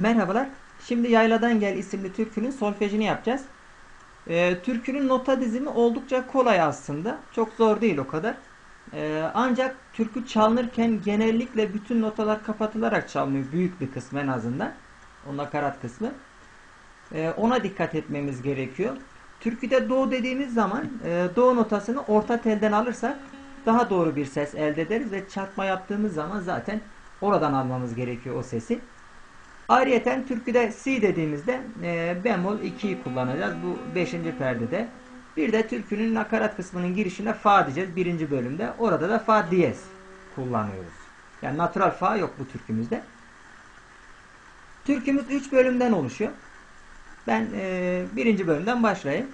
Merhabalar. Şimdi Yayladan Gel isimli türkünün solfejini yapacağız. Ee, türkünün nota dizimi oldukça kolay aslında. Çok zor değil o kadar. Ee, ancak türkü çalınırken genellikle bütün notalar kapatılarak çalınıyor. Büyük bir kısmı en azından. O nakarat kısmı. Ee, ona dikkat etmemiz gerekiyor. Türküde do dediğimiz zaman e, do notasını orta telden alırsak daha doğru bir ses elde ederiz ve çarpma yaptığımız zaman zaten oradan almamız gerekiyor o sesi. Ayrıyeten türküde si dediğimizde e, bemol 2'yi kullanacağız. Bu 5. perdede. Bir de türkünün nakarat kısmının girişine fa diyeceğiz birinci bölümde. Orada da fa diyez kullanıyoruz. Yani natural fa yok bu türkümüzde. Türkümüz 3 bölümden oluşuyor. Ben e, birinci bölümden başlayayım.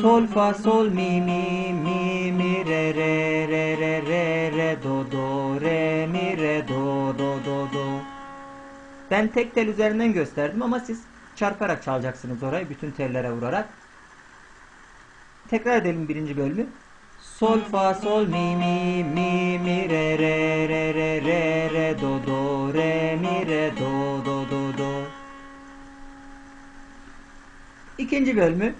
Sol fa sol mi mi mi mi re re Ben tek tel üzerinden gösterdim ama siz çarparak çalacaksınız orayı bütün tellere vurarak. Tekrar edelim birinci bölümü. Sol fa sol mi mi mi mi re re re re re re do do re mi re do do do do. İkinci bölümü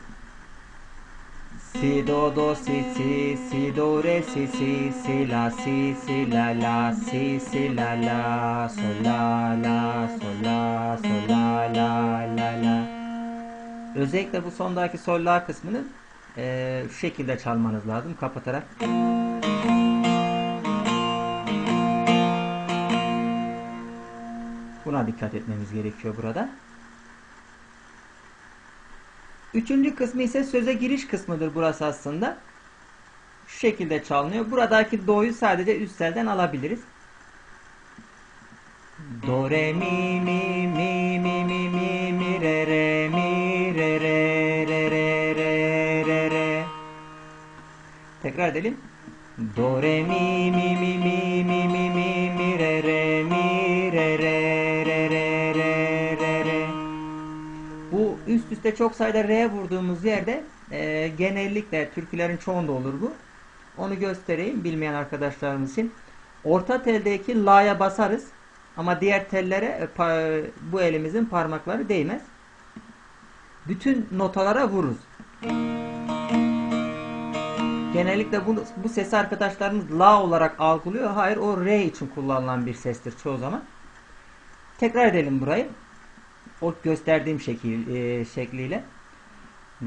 Si do do si si si do re si si si la si si la la si si la la sol la la Özellikle bu sondaki sol la kısmını eee, şu şekilde çalmanız lazım kapatarak. Buna dikkat etmemiz gerekiyor burada. Üçüncü kısmı ise söze giriş kısmıdır burası aslında. Şu şekilde çalınıyor. Buradaki do'yu sadece üst telden alabiliriz. Do re mi mi mi mi mi mi mi re re mi Tekrar edelim. Do re mi mi mi mi mi mi mi mi re re mi re re re re re re re. Bu üst üste çok sayıda R vurduğumuz yerde e, genellikle türkülerin çoğunda olur bu. Onu göstereyim bilmeyen arkadaşlarımız için. Orta teldeki la'ya basarız. Ama diğer tellere e, bu elimizin parmakları değmez. Bütün notalara vururuz. Genellikle bu, bu sesi arkadaşlarımız la olarak algılıyor. Hayır o re için kullanılan bir sestir çoğu zaman. Tekrar edelim burayı o gösterdiğim şekil e, şekliyle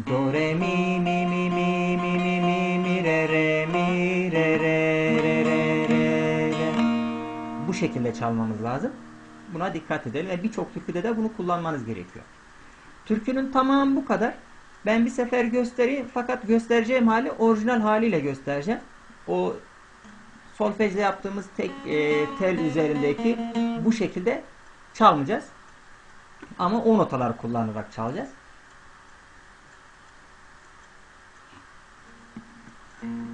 do re mi mi mi mi mi mi mi mi re re mi re re re re re re bu şekilde çalmamız lazım. Buna dikkat edelim ve birçok türküde de bunu kullanmanız gerekiyor. Türkünün tamamı bu kadar. Ben bir sefer göstereyim fakat göstereceğim hali orijinal haliyle göstereceğim. O solfejle yaptığımız tek e, tel üzerindeki bu şekilde çalmayacağız. Ama o notaları kullanarak çalacağız. Thank.